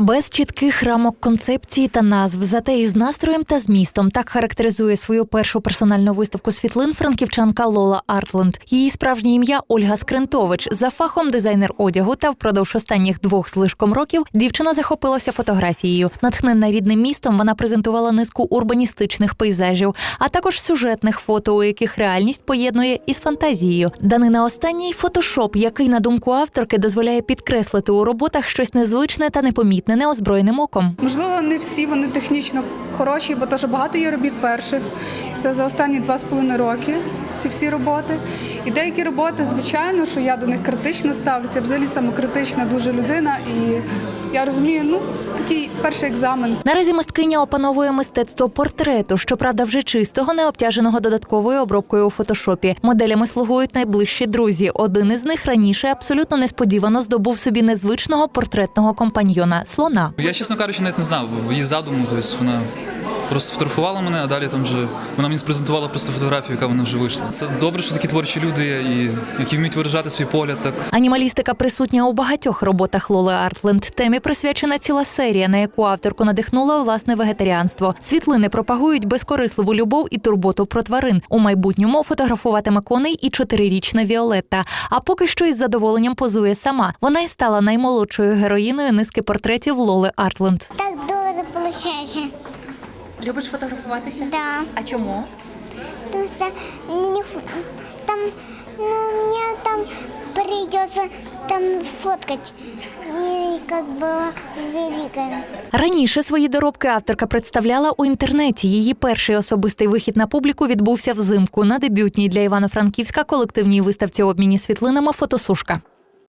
Без чітких рамок концепції та назв, зате із настроєм та змістом так характеризує свою першу персональну виставку світлин франківчанка Лола Артленд. Її справжнє ім'я Ольга Скрентович. За фахом дизайнер одягу та впродовж останніх двох з років дівчина захопилася фотографією. Натхненна рідним містом, вона презентувала низку урбаністичних пейзажів, а також сюжетних фото, у яких реальність поєднує із фантазією. Данина останній фотошоп, який на думку авторки дозволяє підкреслити у роботах щось незвичне та непомітне неозброєним оком. Можливо, не всі вони технічно хороші, бо теж багато є робіт перших. Це за останні два з половиною роки. Ці всі роботи. І деякі роботи, звичайно, що я до них критично ставлюся. Я Взагалі самокритична дуже людина, і я розумію, ну такий перший екзамен. Наразі мисткиня опановує мистецтво портрету, щоправда, вже чистого, не обтяженого додатковою обробкою у фотошопі. Моделями слугують найближчі друзі. Один із них раніше абсолютно несподівано здобув собі незвичного портретного компаньйона слона. Я, чесно кажучи, навіть не знав її задуму. Тобто вона просто фотографувала мене, а далі там вже вона мені спрезентувала просто фотографію, яка вона вже вийшла. Це добре, що такі творчі люди є, і які вміють виражати свій погляд. Так Анімалістика присутня у багатьох роботах Лоли Артленд. Темі присвячена ціла серія, на яку авторку надихнула власне вегетаріанство. Світлини пропагують безкорисливу любов і турботу про тварин. У майбутньому фотографуватиме коней і чотирирічна Віолетта. А поки що із задоволенням позує сама. Вона й стала наймолодшою героїною низки портретів Лоли Артленд. Так добре получается. Любиш фотографуватися? Да. А чому? Потому что не там, ну, мне там придется там фоткать. И как было великое. Раніше свої доробки авторка представляла у інтернеті. Її перший особистий вихід на публіку відбувся взимку на дебютній для Івано-Франківська колективній виставці обміні світлинами фотосушка.